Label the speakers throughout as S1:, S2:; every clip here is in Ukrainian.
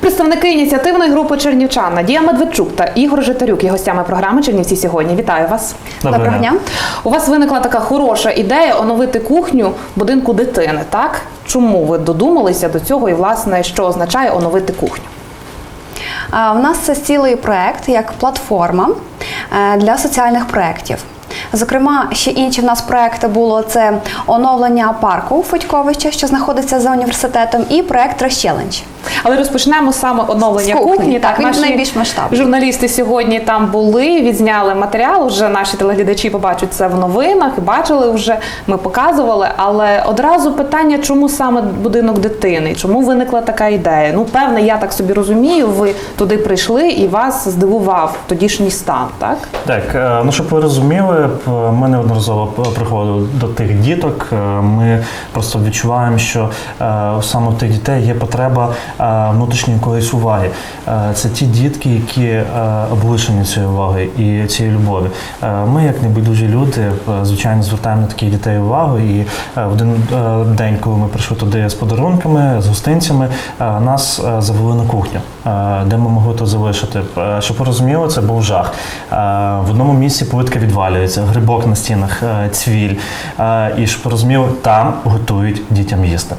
S1: Представники ініціативної групи Чернівчан Надія Медведчук та Ігор Житарюк є гостями програми Чернівці сьогодні. Вітаю вас.
S2: Доброго дня.
S1: У вас виникла така хороша ідея оновити кухню будинку дитини. Так чому ви додумалися до цього, і власне що означає оновити кухню?
S2: У нас це цілий проект як платформа е, для соціальних проєктів. Зокрема, ще інші в нас проекти було це оновлення парку Федьковича, що знаходиться за університетом, і проект Розчеленч.
S1: Але розпочнемо саме оновлення
S2: З кухні,
S1: кухні.
S2: так, він найбільш масштабний.
S1: журналісти сьогодні там були, відзняли матеріал. Вже наші телеглядачі побачать це в новинах. Бачили вже, ми показували. Але одразу питання, чому саме будинок дитини? Чому виникла така ідея? Ну, певне, я так собі розумію. Ви туди прийшли і вас здивував тодішній стан, так?
S3: Так, е, ну щоб ви розуміли, ми неодноразово приходили до тих діток. Е, Ми просто відчуваємо, що е, саме в тих дітей є потреба е, внутрішньої якоїсь уваги. Е, Це ті дітки, які е, облишені цієї уваги і цієї любові. Е, Ми, як небайдужі люди, е, звичайно, звертаємо на таких дітей увагу. І е, в один е, день, коли ми прийшли туди з подарунками, з гостинцями, е, нас е, завели на кухню, е, де ми могли то залишити. Е, Щоб розуміли, це був жах. Е, В одному місці плитка відвалюється, грибок на стінах, е, цвіль. Е, І щоб розуміли, там готують дітям їсти.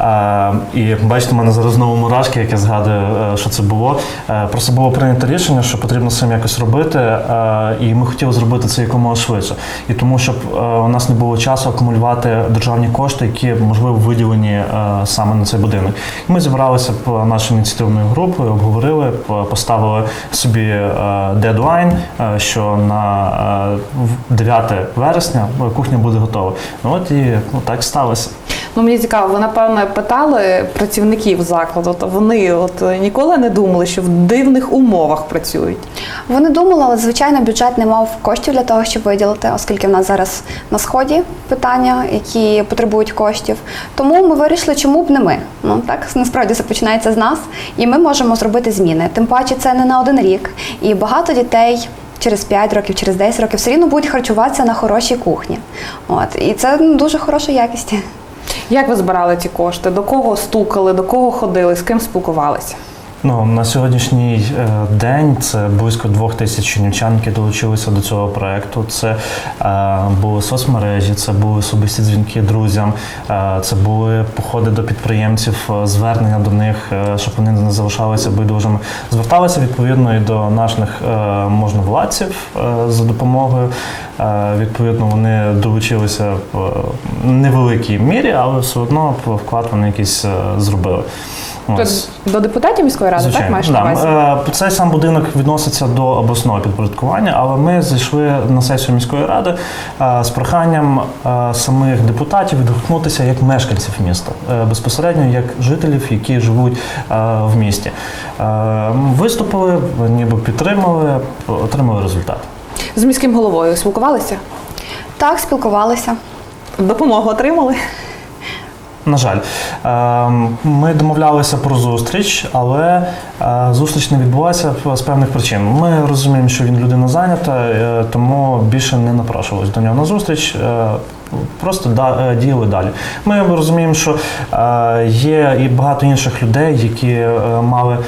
S3: Е, І бачите, мене зараз знову мурашки, як я згадую, е, що це було. Е, Просто було прийнято рішення, що потрібно цим якось робити, е, і ми хотіли зробити це якомога швидше. І тому, щоб у нас не було часу акумулювати державні кошти, які можливо виділені саме на цей будинок. Ми зібралися б нашою ініціативною групою, обговорили, поставили собі дедлайн, що на е, 9 вересня кухня буде готова. Ну от і ну, так сталося.
S1: Ну мені цікаво, ви напевно питали працівників закладу. То вони от е, ніколи не думали, що в дивних умовах працюють.
S2: Вони думали, але звичайно бюджет не мав коштів для того, щоб виділити, оскільки в нас зараз на сході питання, які потребують коштів. Тому ми вирішили, чому б не ми. Ну так насправді це починається з нас, і ми можемо зробити зміни. Тим паче, це не на один рік, і багато дітей. Через 5 років, через 10 років все рівно будуть харчуватися на хорошій кухні. От і це ну, дуже хороша якість.
S1: Як ви збирали ці кошти? До кого стукали, до кого ходили, з ким спілкувалися?
S3: Ну на сьогоднішній е, день це близько двох тисяч чернівчан, які долучилися до цього проекту. Це е, були соцмережі, це були особисті дзвінки друзям, е, це були походи до підприємців, е, звернення до них, е, щоб вони не залишалися байдужими. Зверталися відповідно і до наших е, можновладців е, за допомогою. Е, Відповідно, вони долучилися в невеликій мірі, але все одно вклад вони якийсь е, зробили. Ось.
S1: То до депутатів міської ради, так маєш на увазі?
S3: Да. Е, Цей сам будинок відноситься до обласного підпорядкування, але ми зайшли на сесію міської ради е, з проханням е, самих депутатів відгукнутися як мешканців міста, безпосередньо як жителів, які живуть в місті. Виступили, ніби підтримали, отримали результат.
S1: З міським головою спілкувалися?
S2: Так, спілкувалися.
S1: Допомогу отримали?
S3: На жаль, Ем, ми домовлялися про зустріч, але е, зустріч не відбулася з певних причин. Ми розуміємо, що він людина зайнята, е, тому більше не напрошувалися до нього на зустріч. е, Просто діяли далі. Ми розуміємо, що є і багато інших людей, які мали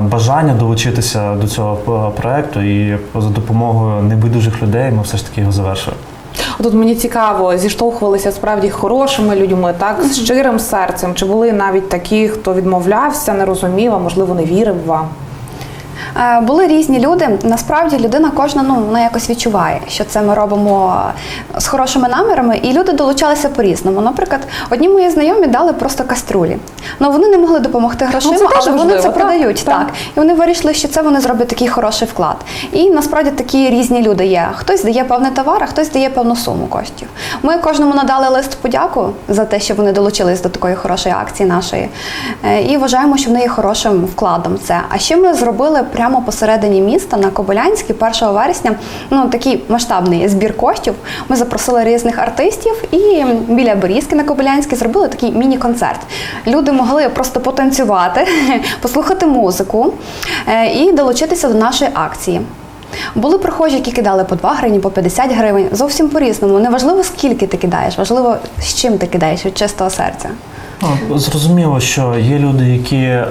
S3: бажання долучитися до цього проекту, і за допомогою небайдужих людей ми все ж таки його завершили.
S1: Тут мені цікаво, зіштовхувалися справді хорошими людьми, так з щирим серцем. Чи були навіть такі, хто відмовлявся, не розумів, а можливо не вірив вам?
S2: Е, Були різні люди. Насправді людина кожна ну вона якось відчуває, що це ми робимо з хорошими намірами, і люди долучалися по-різному. Наприклад, одні мої знайомі дали просто каструлі. Ну вони не могли допомогти грошима,
S1: Ну,
S2: але вони це
S1: так,
S2: продають.
S1: так.
S2: Так. і вони вирішили, що це вони зроблять такий хороший вклад. І насправді такі різні люди є. Хтось дає певний товар, а хтось дає певну суму коштів. Ми кожному надали лист подяку за те, що вони долучились до такої хорошої акції нашої. Е, І вважаємо, що вони є хорошим вкладом. Це. А ще ми зробили прямо посередині міста на Кобилянській 1 вересня. Ну такий масштабний збір коштів. Ми запросили різних артистів і біля Борізки на Кобилянській зробили такий міні-концерт. Люди могли просто потанцювати, послухати музику е, і долучитися до нашої акції. Були прохожі, які кидали по 2 гривні, по 50 гривень. Зовсім по-різному. Не важливо, скільки ти кидаєш, важливо, з чим ти кидаєш від чистого серця.
S3: Ну, Зрозуміло, що є люди, які е,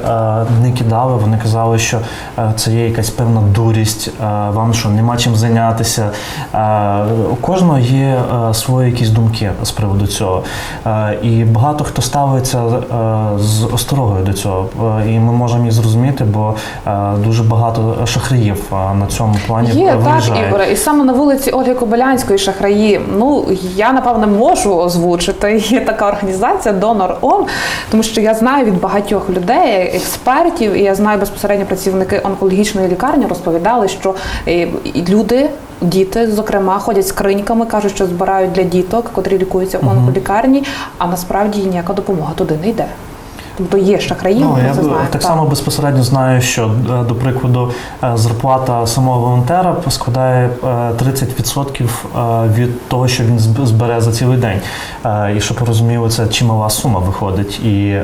S3: не кидали, вони казали, що е, це є якась певна дурість, е, вам що нема чим зайнятися. Е, у кожного є е, свої якісь думки з приводу цього. Е, і багато хто ставиться е, з осторогою до цього. Е, і ми можемо їх зрозуміти, бо е, дуже багато шахраїв е, на цьому плані
S1: Є так,
S3: виїжджають.
S1: Ігоре, і саме на вулиці Ольги Кобилянської шахраї. Ну я напевне можу озвучити. Є така організація Донор ОМ, тому що я знаю від багатьох людей, експертів, і я знаю безпосередньо працівники онкологічної лікарні розповідали, що е, люди. Діти, зокрема, ходять з криньками, кажуть, що збирають для діток, котрі лікуються в онколікарні, а насправді ніяка допомога туди не йде. Тобто є шахраї,
S3: Ну, я
S1: це знаємо.
S3: так само безпосередньо знаю, що е, до прикладу е, зарплата самого волонтера складає е, 30% е, від того, що він збере за цілий день. І щоб розуміли, це чимала сума виходить. І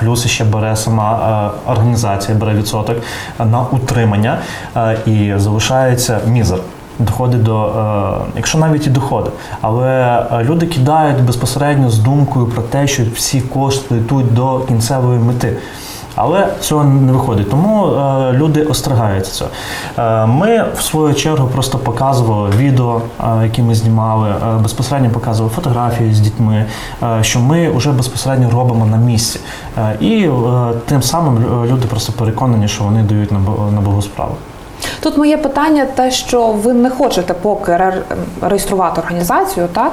S3: плюс ще бере сама організація, бере відсоток на утримання і залишається мізер. Доходить до, е, якщо навіть і доходить, але е, люди кидають безпосередньо з думкою про те, що всі кошти йдуть до кінцевої мети. Але цього не виходить, тому е, люди остерігаються цього. Е, ми в свою чергу просто показували відео, е, які ми знімали, е, безпосередньо показували фотографії з дітьми, е, що ми вже безпосередньо робимо на місці. Е, і е, тим самим люди просто переконані, що вони дають на, на благу справу.
S1: Тут моє питання те, що ви не хочете поки ре- реєструвати організацію, так?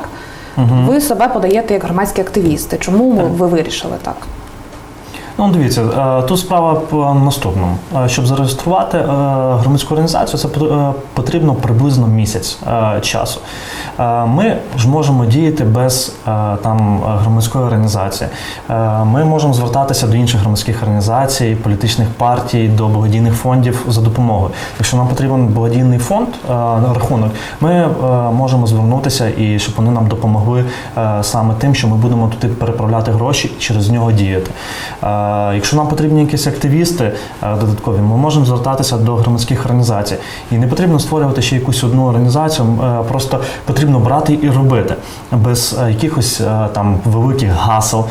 S1: Ви себе подаєте як громадські активісти. Чому
S3: Так.
S1: ви вирішили так?
S3: Ну, дивіться, е, тут справа по наступному. Е, Щоб зареєструвати е, громадську організацію, це потрібно приблизно місяць часу. Ми ж можемо діяти без там громадської організації. Ми можемо звертатися до інших громадських організацій, політичних партій, до благодійних фондів за допомогою. Якщо нам потрібен благодійний фонд, е, рахунок, ми можемо звернутися і щоб вони нам допомогли саме тим, що ми будемо туди переправляти гроші через нього діяти. Якщо нам потрібні якісь активісти е, додаткові, ми можемо звертатися до громадських організацій. І не потрібно створювати ще якусь одну організацію, е, просто потрібно брати і робити без е, якихось там великих гасел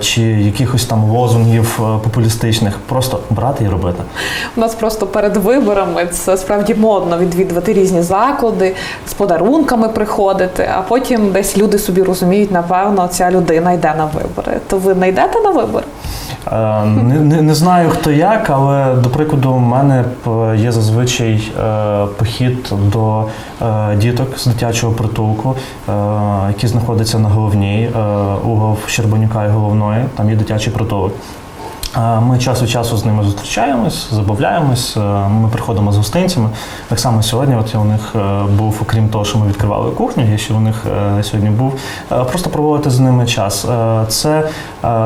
S3: чи якихось там лозунгів популістичних. Просто брати і робити.
S1: У нас просто перед виборами це справді модно відвідувати різні заклади, з подарунками приходити, а потім десь люди собі розуміють, напевно, ця людина йде на вибори. То ви не йдете на вибори?
S3: Е, Не, не, не знаю хто як, але до прикладу, в мене є зазвичай е, похід до е, діток з дитячого притулку, які знаходяться на головній, угол Щербанюка і головної, там є дитячий притулок. Ми час від часу з ними зустрічаємось, забавляємось. е, Ми приходимо з гостинцями. Так само сьогодні. От я у них е, був, окрім того, що ми відкривали кухню, я ще у них е, сьогодні був. Просто проводити з ними час. Це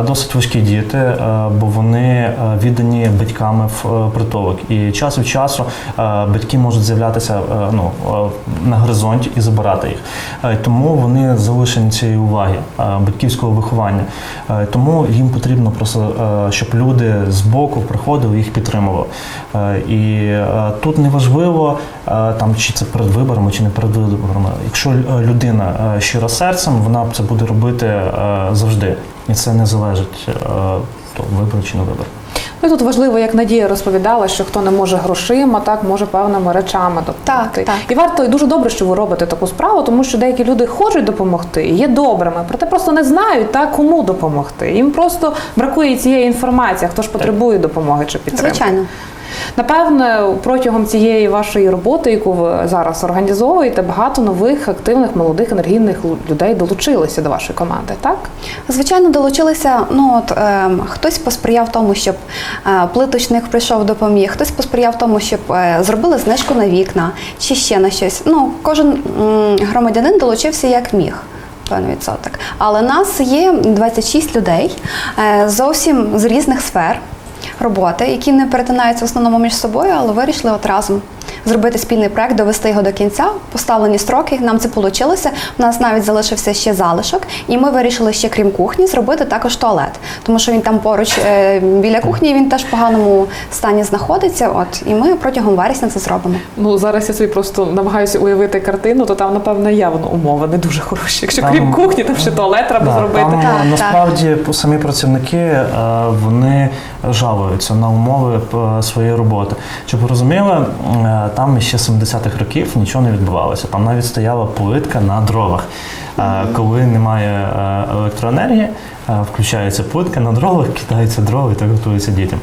S3: досить важкі діти, бо вони віддані батьками в притулок. І час від часу батьки можуть з'являтися ну, на горизонті і забирати їх. Тому вони залишені цієї уваги батьківського виховання. Тому їм потрібно просто, е, люди з боку приходили, їх підтримували. Е, І е, тут неважливо, важливо там, чи це перед виборами, чи не перед виборами. Якщо е, людина е, щира серцем, вона це буде робити е, завжди. І це не залежить е, то вибор чи не вибори.
S1: Ну і тут важливо, як Надія розповідала, що хто не може грошима, так може певними речами допомогти.
S2: Так, так.
S1: І варто і дуже добре, що ви робите таку справу, тому що деякі люди хочуть допомогти, і є добрими, проте просто не знають так, кому допомогти. Їм просто бракує цієї інформації, хто ж потребує допомоги чи підтримки.
S2: Звичайно.
S1: Напевне, протягом цієї вашої роботи, яку ви зараз організовуєте, багато нових активних молодих енергійних людей долучилися до вашої команди, так?
S2: Звичайно, долучилися. Ну от е, хтось посприяв тому, щоб е, плиточник прийшов допоміг, хтось посприяв тому, щоб е, зробили знижку на вікна чи ще на щось. Ну, кожен м, громадянин долучився як міг. Певний відсоток. Але нас є 26 людей е, зовсім з різних сфер роботи, які не перетинаються в основному між собою, але вирішили от разом зробити спільний проект, довести його до кінця, поставлені строки. Нам це вийшло. У нас навіть залишився ще залишок, і ми вирішили ще, крім кухні, зробити також туалет, тому що він там поруч е, біля кухні, він теж в поганому стані знаходиться. От і ми протягом вересня це зробимо.
S1: Ну зараз я собі просто намагаюся уявити картину, то там, напевно, явно умови не дуже хороші. Якщо
S3: Там-
S1: крім кухні, там ще туалет треба
S3: Да,
S1: зробити.
S3: Там,
S2: Так,
S3: е, насправді самі працівники е, вони жалуються на умови своєї роботи. Щоб ви розуміли, там ще 70-х років нічого не відбувалося. Там навіть стояла плитка на дровах. Е, Коли немає е, електроенергії, е, включається плитка на дровах, кидаються дрова і так готуються дітям.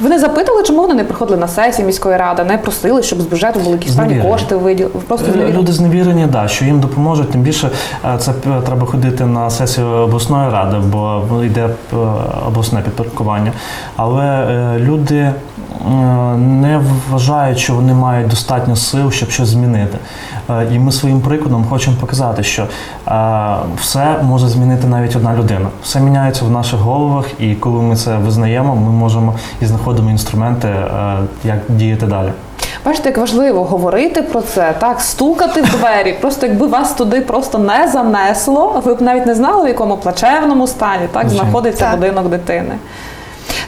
S1: Вони запитали, чому вони не приходили на сесії міської ради, не просили, щоб з бюджету були якісь певні кошти виділили. Просто зневірені.
S3: Люди зневірені, да, що їм допоможуть. Тим більше це треба ходити на сесію обласної ради, бо йде обласне підпорядкування. Але люди не вважають, що вони мають достатньо сил, щоб щось змінити. Е, І ми своїм прикладом хочемо показати, що е, все може змінити навіть одна людина. Все міняється в наших головах, і коли ми це визнаємо, ми можемо і знаходимо інструменти, е, як діяти далі.
S1: Бачите, як важливо говорити про це, так, стукати в двері. Просто якби вас туди просто не занесло, ви б навіть не знали, в якому плачевному стані так, знаходиться
S2: Так.
S1: будинок дитини.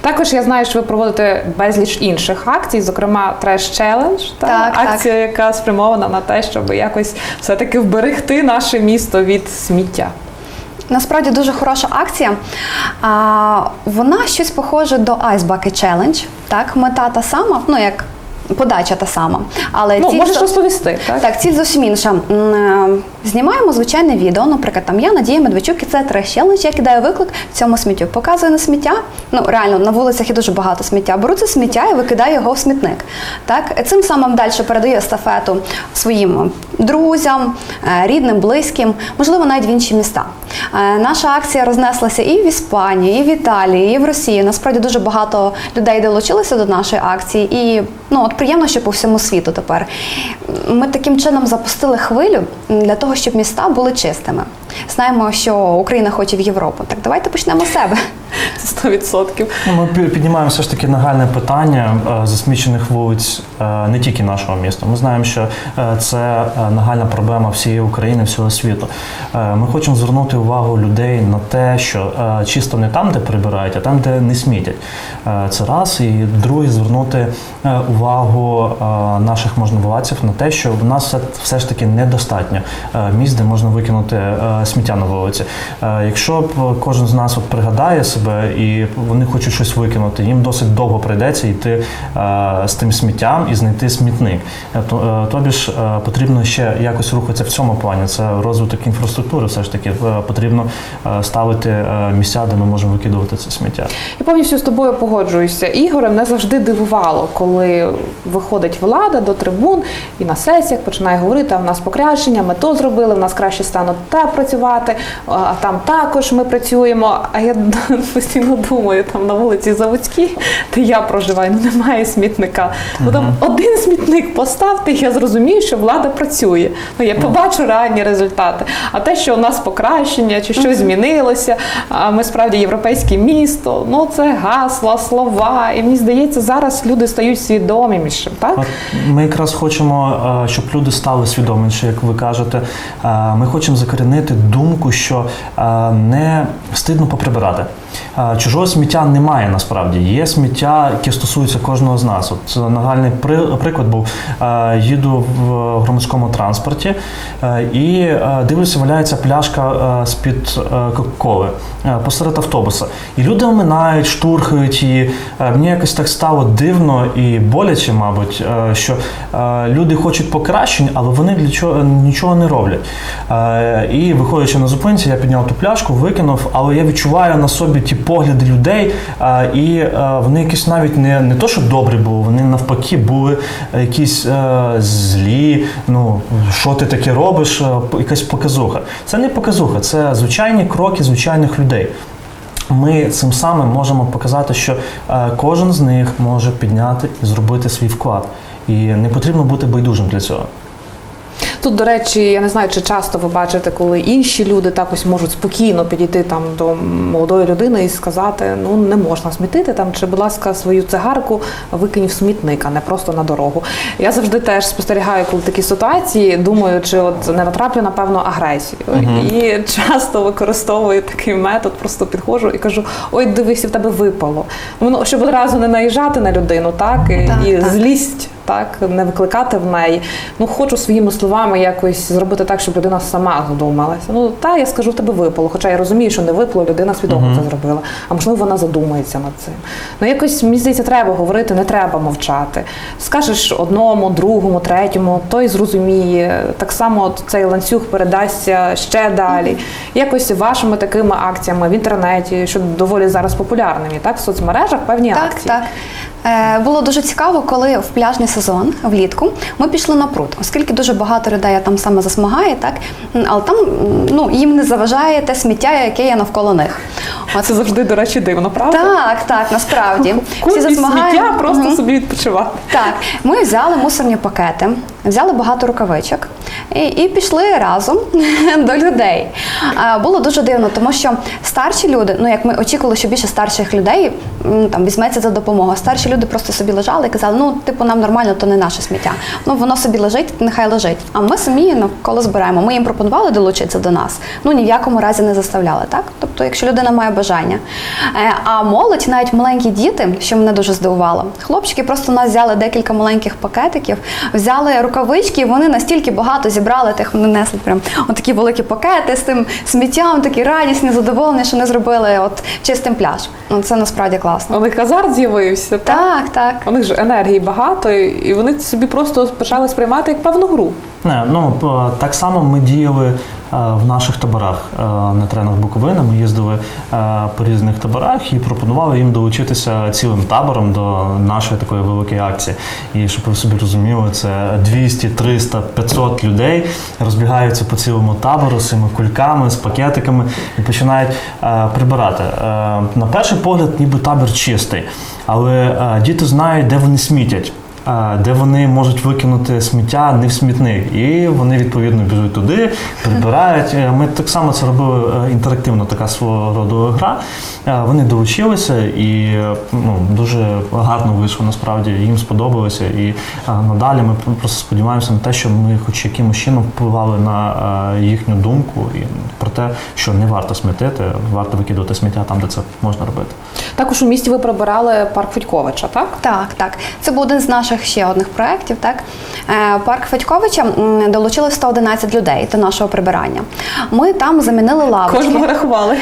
S1: Також я знаю, що ви проводите безліч інших акцій, зокрема Trash Challenge, та,
S2: Так, так.
S1: акція, яка спрямована на те, щоб якось все-таки вберегти наше місто від сміття.
S2: Насправді дуже хороша акція. А, вона щось похоже до Ice Bucket Challenge. Так, мета та сама, ну як подача та сама. Але
S1: Ну,
S2: ціль
S1: можеш розповісти, так?
S2: Так, ціль зовсім інша. Е, Знімаємо звичайне відео. Наприклад, там я Надія Медведчук, і це треш челендж. Я кидаю виклик цьому сміттю. Показую на сміття. Ну реально на вулицях є дуже багато сміття. Беру це сміття і викидаю його в смітник. Так, цим самим далі передаю естафету своїм друзям, е, рідним, близьким, можливо, навіть в інші міста. Е, Наша акція рознеслася і в Іспанії, і в Італії, і в Росії. Насправді дуже багато людей долучилися до нашої акції, і ну от приємно, що по всьому світу тепер. Ми таким чином запустили хвилю для того, щоб міста були чистими. Знаємо, що Україна хоче в Європу. Так давайте почнемо з себе.
S1: Це 100%.
S3: Ну, Ми пі- піднімаємо все ж таки нагальне питання е, засмічених вулиць е, не тільки нашого міста. Ми знаємо, що е, це нагальна проблема всієї України, всього світу. Ми хочемо звернути увагу людей на те, що чисто не там, де прибирають, а там, де не смітять. Це раз. І друге, звернути увагу наших можновладців на те, що в нас все, ж таки недостатньо місць, де можна викинути сміття на вулиці. Е, Якщо б кожен з нас от пригадає себе і вони хочуть щось викинути, їм досить довго прийдеться йти е, з тим сміттям і знайти смітник. Е, то- Тобі ж потрібно ще якось рухатися в цьому плані. Це розвиток інфраструктури. Все ж таки потрібно ставити місця, де ми можемо викидувати це сміття.
S1: Я повністю з тобою погоджуюся. Ігоре мене завжди дивувало, коли виходить влада до трибун і на сесіях починає говорити, а в нас покращення, ми то зробили, в нас краще стане те працювати, а там також ми працюємо. А я постійно думаю, там на вулиці Заводській, де я проживаю, ну немає смітника. Ну там один смітник поставте, і я зрозумію, що влада працює. Ну я побачу реальні результати. А те, що у нас покращення чи щось змінилося, а ми справді європейське місто, ну це гасла, слова. І мені здається, зараз люди стають свідомішим, так?
S3: Ми якраз хочемо, е, щоб люди стали свідоміші, як ви кажете. Е, Ми хочемо закорінити думку, що е, не встидно поприбирати. Чужого сміття немає насправді. Є сміття, яке стосується кожного з нас. От нагальний приклад був: їду в громадському транспорті і дивлюся, валяється пляшка з-під е, Кока-Коли посеред автобуса. І люди оминають, штурхають її. Мені якось так стало дивно і боляче, мабуть, що люди хочуть покращень, але вони для чого нічого не роблять. І виходячи на зупинці, я підняв ту пляшку, викинув, але я відчуваю на собі ті погляди людей, і вони якісь навіть не, не то, що добрі були, вони навпаки були якісь злі. Ну, що ти таке робиш? Якась показуха. Це не показуха, це звичайні кроки звичайних людей. Ми цим самим можемо показати, що кожен з них може підняти і зробити свій вклад. І не потрібно бути байдужим для цього.
S1: Тут, до речі, я не знаю, чи часто ви бачите, коли інші люди так ось можуть спокійно підійти там до молодої людини і сказати: ну не можна смітити там, чи, будь ласка, свою цигарку викинь в смітник, а не просто на дорогу. Я завжди теж спостерігаю, коли такі ситуації, думаю, чи от не натраплю на певну агресію. І часто використовую такий метод, просто підходжу і кажу: ой, дивись, в тебе випало. Воно щоб одразу не наїжджати на людину, так і,
S2: Так,
S1: і
S2: так.
S1: злість. Так, не викликати в неї. Ну, хочу своїми словами якось зробити так, щоб людина сама задумалася. Ну, та я скажу, в тебе випало. Хоча я розумію, що не випало, людина свідомо це зробила. А можливо, вона задумається над цим. Ну, якось мені здається, треба говорити, не треба мовчати. Скажеш одному, другому, третьому, той зрозуміє. Так само цей ланцюг передасться ще далі. Якось вашими такими акціями в інтернеті, що доволі зараз популярними, так, в соцмережах певні
S2: Так,
S1: акції.
S2: так. Було дуже цікаво, коли в пляжний сезон влітку ми пішли на пруд, оскільки дуже багато людей там саме засмагає, так але там ну їм не заважає те сміття, яке є навколо них. От.
S1: Це завжди, до речі, дивно, правда?
S2: Так, так, насправді
S1: Купі сміття просто
S2: угу.
S1: собі відпочивати.
S2: Так, ми взяли мусорні пакети, взяли багато рукавичок і, і пішли разом до людей. Було дуже дивно, тому що старші люди, ну як ми очікували, що більше старших людей там візьметься за допомогу. Старші люди просто собі лежали і казали, ну типу нам нормально, то не наше сміття. Ну воно собі лежить, нехай лежить. А ми самі навколо збираємо. Ми їм пропонували долучитися до нас. Ну ні в якому разі не заставляли, так? Тобто, якщо людина має бажання. Е, А молодь, навіть маленькі діти, що мене дуже здивувало, хлопчики просто у нас взяли декілька маленьких пакетиків, взяли рукавички, і вони настільки багато зібрали тих, вони несли прям отакі великі пакети з тим сміттям, такі радісні, задоволені, що не зробили от чистим пляж. Ну це насправді класно.
S1: У них азарт з'явився. Так?
S2: Так, так.
S1: У них ж енергії багато, і вони собі просто почали сприймати як певну гру.
S3: Не, ну так само ми діяли в наших таборах е, на тренах Буковини. Ми їздили е, по різних таборах і пропонували їм долучитися цілим табором до нашої такої великої акції. І щоб ви собі розуміли, це 200, 300, 500 людей розбігаються по цілому табору з цими кульками, з пакетиками і починають е, прибирати. Е, на перший погляд, ніби табір чистий, але е, діти знають, де вони смітять. Де вони можуть викинути сміття не в смітник, і вони відповідно біжуть туди, прибирають. Е, Ми так само це робили е, інтерактивно, така свого роду гра. Е, Вони долучилися і ну, дуже гарно вийшло. Насправді їм сподобалося. І надалі ми просто сподіваємося на те, що ми, хоч якимось чином, впливали на їхню думку і про те, що не варто смітити, варто викидувати сміття там, де це можна робити.
S1: Також у місті ви прибирали парк Федьковича, так?
S2: Так, так. Це був один з наших ще одних проєктів. Так? Е, Парк Федьковича долучили 111 людей до нашого прибирання. Ми там замінили лавочки.
S1: Кожного рахували.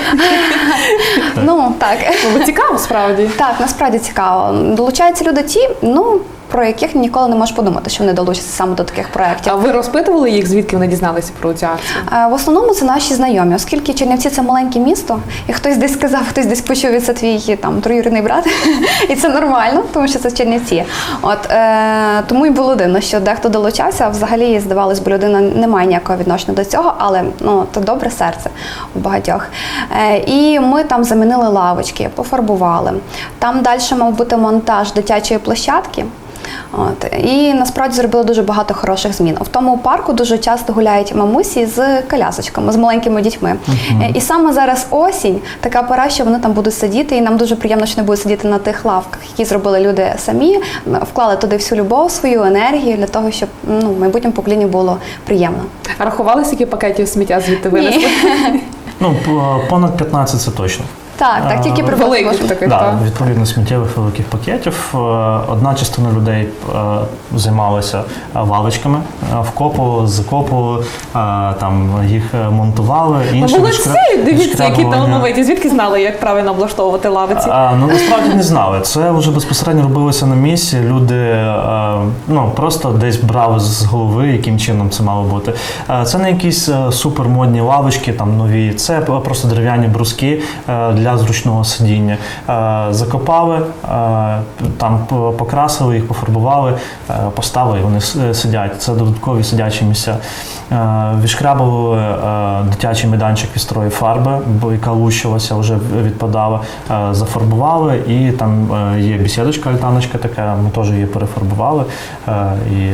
S2: Ну так.
S1: Цікаво, справді.
S2: Так, насправді цікаво. Долучаються люди ті, ну про яких ніколи не можеш подумати, що вони долучаться саме до таких проєктів.
S1: А ви розпитували їх, звідки вони дізналися про цю акцію?
S2: Е, В основному це наші знайомі, оскільки Чернівці це маленьке місто, і хтось десь сказав, хтось десь почув і це твій там троюрідний брат, і це нормально, тому що це Чернівці. От е, тому і було дивно, що дехто долучався, взагалі здавалось, бо людина не має ніякого відношення до цього, але ну то добре серце у багатьох. Е, і ми там замінили лавочки, пофарбували. Там далі мав бути монтаж дитячої площадки. От і насправді зробили дуже багато хороших змін. В тому парку дуже часто гуляють мамусі з колясочками, з маленькими дітьми. Е, І саме зараз осінь, така пора, що вони там будуть сидіти, і нам дуже приємно, що не будуть сидіти на тих лавках, які зробили люди самі, вклали туди всю любов, свою енергію для того, щоб ну, майбутньому поколінню було приємно.
S1: А рахували, скільки пакетів сміття звідти винесли?
S3: Ну, понад 15 це точно.
S2: Так, так, тільки
S3: А,
S2: приблизно.
S1: Великих таких,
S3: Да,
S1: так?
S3: відповідно сміттєвих великих пакетів. Е, Одна частина людей е, займалася е, лавочками, е, вкопували, закопували, е, там їх е, монтували.
S1: Ну,
S3: Інші
S1: молодці, дивіться, які талановиті. Звідки знали, як правильно облаштовувати лавиці?
S3: А, ну насправді не знали. Це вже безпосередньо робилося на місці. Люди е, ну просто десь брали з голови, яким чином це мало бути. Е, Це не якісь е, супермодні лавочки, там нові. Це просто дерев'яні бруски е, для для зручного сидіння. Е, Закопали, е, там покрасили їх, пофарбували, е, поставили, і вони сидять. Це додаткові сидячі місця. Відшкрабували дитячий майданчик від старої фарби, яка лущилася, вже відпадала. Зафарбували, і там є бесідочка, альтаночка така, ми теж її перефарбували. І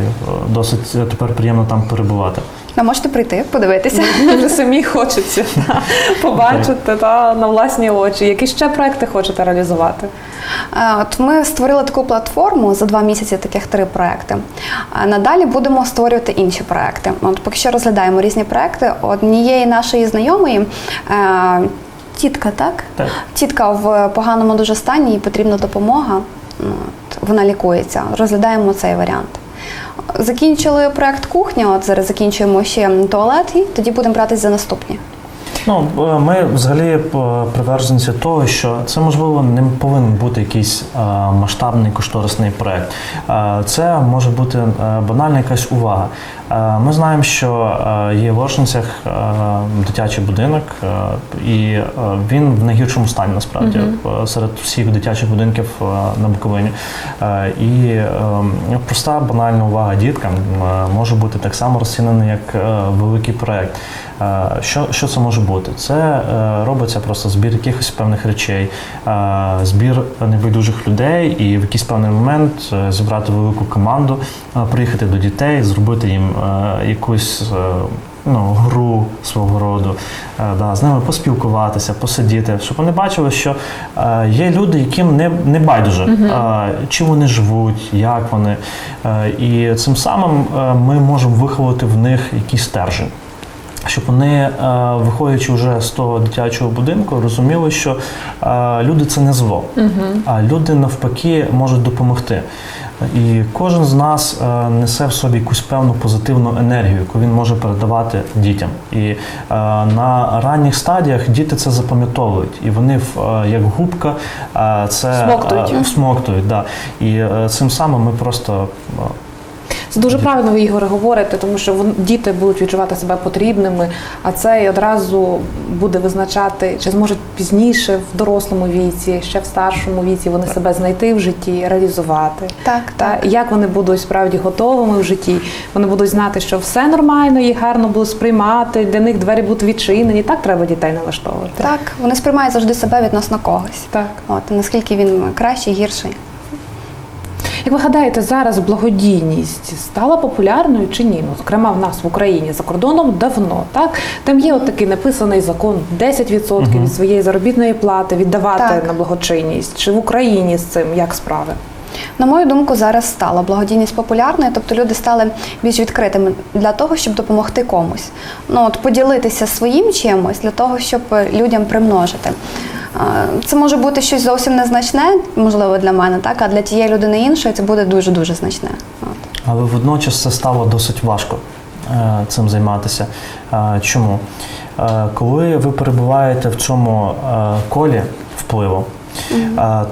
S3: досить тепер приємно там перебувати.
S2: Ви можете прийти, подивитися.
S1: Вже самі хочеться та, побачити та, на власні очі. Які ще проекти хочете реалізувати?
S2: От ми створили таку платформу за два місяці, таких три проекти. А Надалі будемо створювати інші проекти. От поки що розглядаємо різні проекти. Однієї нашої знайомої. е, Тітка, так?
S3: Так.
S2: Тітка в поганому дуже стані, їй потрібна допомога. От, вона лікується. Розглядаємо цей варіант. Закінчили проект кухня, от зараз закінчуємо ще туалет, і тоді будемо братись за наступні.
S3: Ну, е, ми взагалі приверженці того, що це можливо не повинен бути якийсь е, масштабний кошторисний проект. Е, Це може бути банальна якась увага. Ми знаємо, що є в Ошенцях е, дитячий будинок, і він в найгіршому стані насправді е, серед всіх дитячих будинків на Буковині. І проста банальна увага діткам може бути так само розцінена як великий проект. Що, що це може бути? Це е, робиться просто збір якихось певних речей, збір небайдужих людей, і в якийсь певний момент е, зібрати велику команду, е, приїхати до дітей, зробити їм якусь. Ну, гру свого роду, да, з ними поспілкуватися, посидіти, щоб вони бачили, що є люди, яким не, не байдуже, е, чим вони живуть, як вони. І цим самим ми можемо виховати в них якийсь стержень щоб вони, е, виходячи вже з того дитячого будинку, розуміли, що е, люди це не зло, а люди навпаки можуть допомогти. І кожен з нас е, несе в собі якусь певну позитивну енергію, яку він може передавати дітям. І на ранніх стадіях діти це запам'ятовують, і вони як губка це
S1: Всмоктують.
S3: е, всмоктують. Да. І цим самим ми просто
S1: Це дуже правильно ви Ігоре говорите, тому що вон- діти будуть відчувати себе потрібними, а це і одразу буде визначати, чи зможуть пізніше в дорослому віці, ще в старшому віці вони себе знайти в житті, реалізувати.
S2: Так,
S1: Та як вони будуть справді готовими в житті, вони будуть знати, що все нормально, їх гарно будуть сприймати, для них двері будуть відчинені. Так треба дітей налаштовувати.
S2: Так, вони сприймають завжди себе відносно когось.
S1: Так.
S2: От наскільки він кращий, гірший.
S1: Як ви гадаєте, зараз благодійність стала популярною чи ні? Ну, зокрема, в нас в Україні за кордоном давно. Так там є от такий написаний закон: 10% від своєї заробітної плати віддавати
S2: Так.
S1: на благочинність. Чи в Україні з цим як справи?
S2: На мою думку, зараз стала благодійність популярною, тобто люди стали більш відкритими для того, щоб допомогти комусь. Ну от поділитися своїм чимось для того, щоб людям примножити. Це може бути щось зовсім незначне, можливо, для мене, так а для тієї людини іншої це буде дуже дуже значне. От.
S3: Але водночас це стало досить важко е, цим займатися. Е, Чому? Е, Коли ви перебуваєте в цьому колі впливу,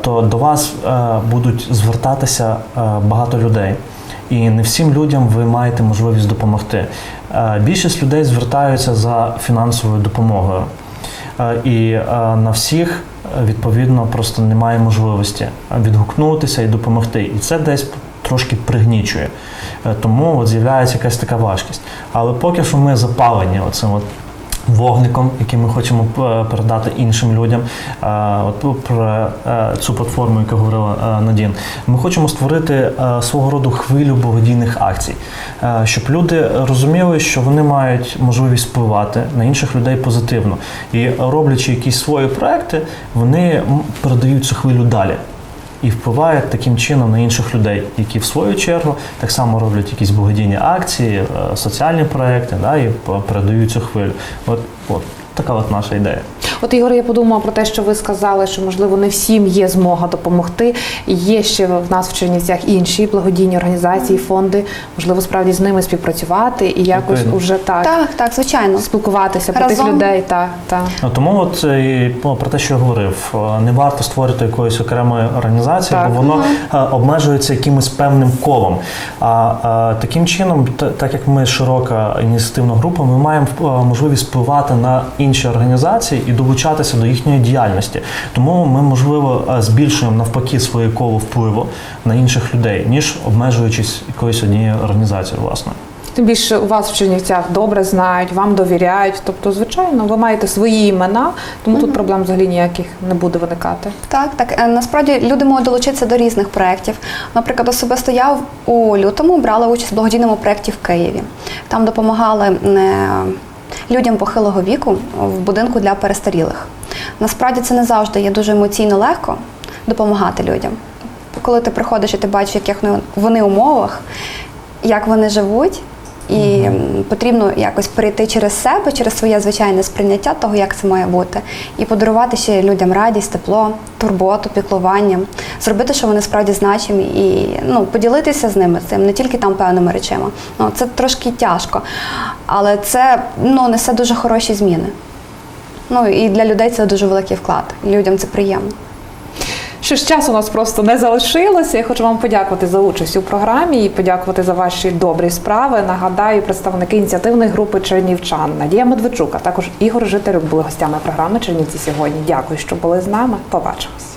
S3: то до вас будуть звертатися багато людей. І не всім людям ви маєте можливість допомогти. Більшість людей звертаються за фінансовою допомогою. Е, І е, на всіх е, відповідно просто немає можливості відгукнутися і допомогти. І це десь трошки пригнічує. Тому от з'являється якась така важкість. Але поки що ми запалені оцим от вогником, який ми хочемо е, передати іншим людям. Е, От про е, цю платформу, яку говорила Надін, ми хочемо створити свого роду хвилю благодійних акцій, щоб люди розуміли, що вони мають можливість впливати на інших людей позитивно. І роблячи якісь свої проекти, вони передають цю хвилю далі. І впливає таким чином на інших людей, які в свою чергу так само роблять якісь благодійні акції, е, соціальні проекти, да, і передають цю хвилю. От, от така от наша ідея.
S1: От Ігор, я подумала про те, що ви сказали, що можливо не всім є змога допомогти. Є ще в нас в Чернівцях інші благодійні організації, фонди. Можливо, справді з ними співпрацювати і якось
S3: Відповідно.
S1: уже так,
S2: Так, так, звичайно.
S1: спілкуватися про тих людей. Та, та.
S3: Ну, Тому от е, і, ну, про те, що я говорив, е, не варто створити якоїсь окремої організації,
S1: Так.
S3: бо воно е, обмежується якимось певним колом. А е, таким чином, та- так як ми широка ініціативна група, ми маємо можливість впливати на інші організації і долучатися до їхньої діяльності. Тому ми, можливо, е, збільшуємо навпаки своє коло впливу на інших людей, ніж обмежуючись якоюсь однією організацією, власне.
S1: Тим більше у вас в Чернівцях добре знають, вам довіряють. Тобто, звичайно, ви маєте свої імена, тому тут проблем взагалі ніяких не буде виникати.
S2: Так, так. Е, Насправді люди можуть долучитися до різних проєктів. Наприклад, особисто я у лютому брала участь в благодійному проєкті в Києві. Там допомагали е, людям похилого віку в будинку для перестарілих. Насправді це не завжди є дуже емоційно легко допомагати людям. Коли ти приходиш і ти бачиш, в яких вони- умовах, як вони живуть. І потрібно якось перейти через себе, через своє звичайне сприйняття того, як це має бути, і подарувати ще людям радість, тепло, турботу, піклування, зробити, що вони справді значимі, і ну, поділитися з ними цим, не тільки там певними речами. Ну, це трошки тяжко, але це ну, несе дуже хороші зміни. Ну і для людей це дуже великий вклад. Людям це приємно.
S1: Що ж часу у нас просто не залишилося. Я хочу вам подякувати за участь у програмі і подякувати за ваші добрі справи. Нагадаю, представники ініціативної групи Чернівчан Надія Медведчук, а також Ігор Жителюк були гостями програми Чернівці сьогодні. Дякую, що були з нами. Побачимось.